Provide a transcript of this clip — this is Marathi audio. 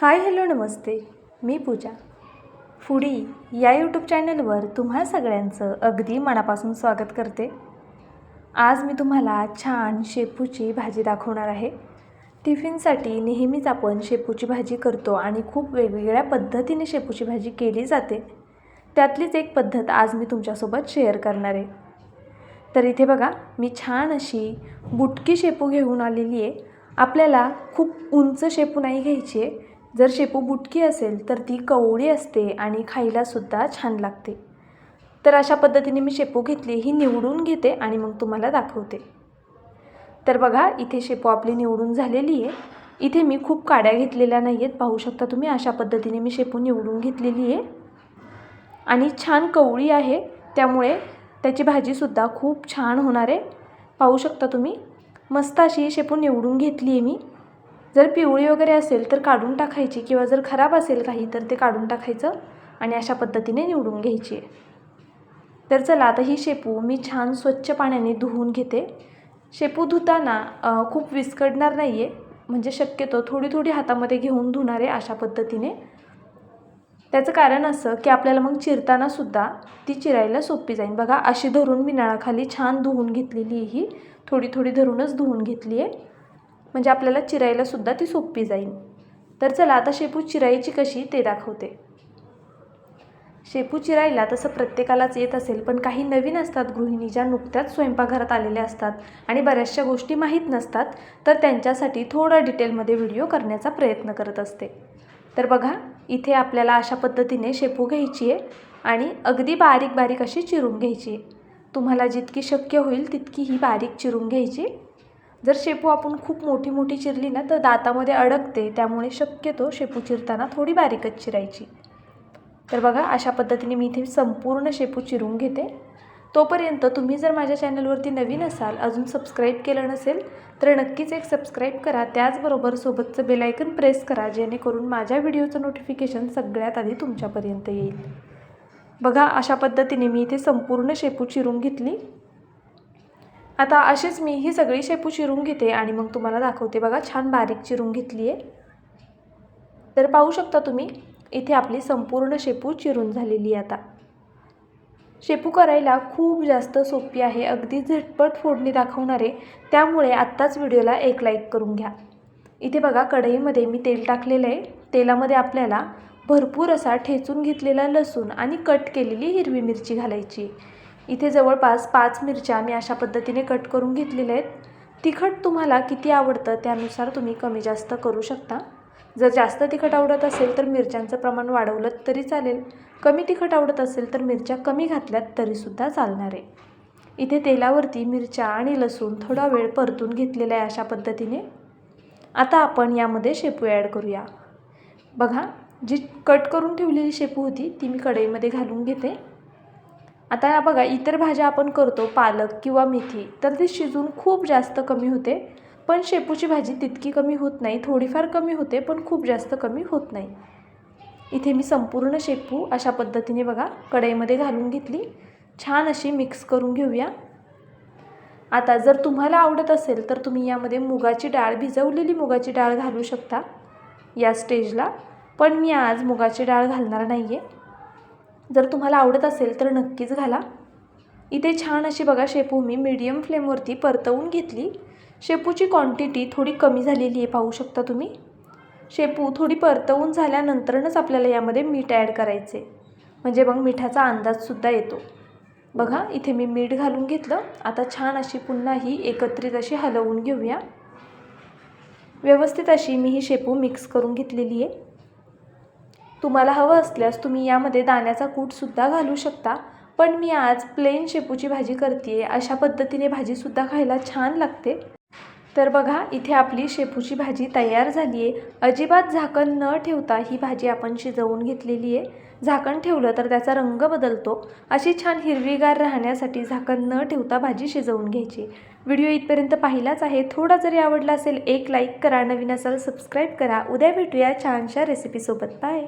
हाय हॅलो नमस्ते. मी पूजा. फुडी या यूट्यूब चॅनलवर तुम्हा सगळ्यांचं अगदी मनापासून स्वागत करते. आज मी तुम्हाला छान शेपूची भाजी दाखवणार आहे. टिफिनसाठी नेहमीच आपण शेपूची भाजी करतो आणि खूप वेगवेगळ्या पद्धतीने शेपूची भाजी केली जाते. त्यातलीच एक पद्धत आज मी तुमच्यासोबत शेअर करणार आहे. तर इथे बघा मी छान अशी बुटकी शेपू घेऊन आलेली आहे. आपल्याला खूप उंच शेपू नाही घ्यायची आहे. जर शेपू बुटकी असेल तर ती कवळी असते आणि खायलासुद्धा छान लागते. तर अशा पद्धतीने मी शेपू घेतली ही निवडून घेते आणि मग तुम्हाला दाखवते. तर बघा इथे शेपू आपली निवडून झालेली आहे. इथे मी खूप काड्या घेतलेल्या नाही आहेत पाहू शकता तुम्ही अशा पद्धतीने मी शेपू निवडून घेतलेली आहे. आणि छान कवळी आहे त्यामुळे त्याची भाजीसुद्धा खूप छान होणार आहे. पाहू शकता तुम्ही मस्त अशी शेपू निवडून घेतली आहे मी. जर पिवळी वगैरे असेल तर काढून टाकायची किंवा जर खराब असेल काही तर ते काढून टाकायचं आणि अशा पद्धतीने निवडून घ्यायची. आहे तर चला आता ही शेपू मी छान स्वच्छ पाण्याने धुवून घेते. शेपू धुताना खूप विस्कडणार नाही आहे म्हणजे शक्यतो थोडी थोडी हातामध्ये घेऊन धुणार आहे अशा पद्धतीने. त्याचं कारण असं की आपल्याला मग चिरतानासुद्धा ती चिरायला सोपी जाईल. बघा अशी धरून मी नळाखाली छान धुवून घेतलेली आहे ही थोडी थोडी धरूनच धुवून घेतली आहे म्हणजे आपल्याला चिरायलासुद्धा ती सोपी जाईल. तर चला आता शेपू चिरायची कशी ते दाखवते. शेपू चिरायला तसं प्रत्येकालाच येत असेल पण काही नवीन असतात गृहिणी ज्या नुकत्याच स्वयंपाकघरात आलेल्या असतात आणि बऱ्याचशा गोष्टी माहीत नसतात तर त्यांच्यासाठी थोडं डिटेलमध्ये व्हिडिओ करण्याचा प्रयत्न करत असते. तर बघा इथे आपल्याला अशा पद्धतीने शेपू घ्यायची आहे आणि अगदी बारीक बारीक अशी चिरून घ्यायची आहे. तुम्हाला जितकी शक्य होईल तितकी ही बारीक चिरून घ्यायची जर शेपू आपण खूप मोठी मोठी चिरली ना तर दातामध्ये अडकते. त्यामुळे शक्यतो शेपू चिरताना थोडी बारीकच चिरायची. तर बघा अशा पद्धतीने मी इथे संपूर्ण शेपू चिरून घेते. तोपर्यंत तुम्ही जर माझ्या चॅनलवरती नवीन असाल अजून सबस्क्राईब केलं नसेल तर नक्कीच एक सबस्क्राईब करा. त्याचबरोबर सोबतचं बेलायकन प्रेस करा जेणेकरून माझ्या व्हिडिओचं नोटिफिकेशन सगळ्यात आधी तुमच्यापर्यंत येईल. बघा अशा पद्धतीने मी इथे संपूर्ण शेपू चिरून घेतली. आता अशीच मी ही सगळी शेपू चिरून घेते आणि मग तुम्हाला दाखवते बघा छान बारीक चिरून घेतली आहे तर पाहू शकता तुम्ही इथे आपली संपूर्ण शेपू चिरून झालेली आहे आता. शेपू करायला खूप जास्त सोपी आहे अगदी झटपट फोडणी दाखवणारे. त्यामुळे आत्ताच व्हिडिओला एक लाईक करून घ्या. इथे बघा कढईमध्ये मी तेल टाकलेलं आहे. तेलामध्ये आपल्याला भरपूर असा ठेचून घेतलेला लसूण आणि कट केलेली हिरवी मिरची घालायची इथे जवळपास पाच मिरच्या मी अशा पद्धतीने कट करून घेतलेल्या आहेत. तिखट तुम्हाला किती आवडतं त्यानुसार तुम्ही कमी जास्त करू शकता. जर जास्त तिखट आवडत असेल तर मिरच्यांचं प्रमाण वाढवलं तरी चालेल. कमी तिखट आवडत असेल तर मिरच्या कमी घातल्यात तरीसुद्धा चालणार आहे. इथे तेलावरती मिरच्या आणि लसूण थोडा वेळ परतून घेतलेला आहे अशा पद्धतीने. आता आपण यामध्ये शेपू ॲड करूया. बघा जी कट करून ठेवलेली शेपू होती ती मी कढईमध्ये घालून घेते. आता बघा इतर भाज्या आपण करतो पालक किंवा मेथी तर ती शिजून खूप जास्त कमी होते. पण शेपूची भाजी तितकी कमी होत नाही थोडीफार कमी होते पण खूप जास्त कमी होत नाही. इथे मी संपूर्ण शेपू अशा पद्धतीने बघा कढईमध्ये घालून घेतली. छान अशी मिक्स करून घेऊया. आता जर तुम्हाला आवडत असेल तर तुम्ही यामध्ये मुगाची डाळ भिजवलेली मुगाची डाळ घालू शकता या स्टेजला. पण मी आज मुगाची डाळ घालणार नाही आहे जर तुम्हाला आवडत असेल तर नक्कीच घाला. इथे छान अशी बघा शेपू मी मीडियम फ्लेमवरती परतवून घेतली. शेपूची क्वांटिटी थोडी कमी झालेली आहे पाहू शकता तुम्ही. शेपू थोडी परतवून झाल्यानंतरच आपल्याला यामध्ये मीठ ॲड करायचे म्हणजे मग मिठाचा अंदाजसुद्धा येतो. बघा इथे मी मीठ घालून घेतलं. आता छान अशी पुन्हा ही एकत्रित अशी हलवून घेऊया. व्यवस्थित अशी मी ही शेपू मिक्स करून घेतलेली आहे. तुम्हाला हवं असल्यास तुम्ही यामध्ये दाण्याचा कूटसुद्धा घालू शकता. पण मी आज प्लेन शेपूची भाजी करते आहे अशा पद्धतीने भाजीसुद्धा खायला छान लागते. तर बघा इथे आपली शेपूची भाजी तयार झाली आहे अजिबात झाकण न ठेवता ही भाजी आपण शिजवून घेतलेली आहे. झाकण ठेवलं तर त्याचा रंग बदलतो. अशी छान हिरवीगार राहण्यासाठी झाकण न ठेवता भाजी शिजवून घ्यायची. व्हिडिओ इथपर्यंत पाहिलाच आहे. थोडा जरी आवडला असेल एक लाईक करा. नवीन असाल सबस्क्राईब करा. उद्या भेटूया छानशा रेसिपीसोबत बाय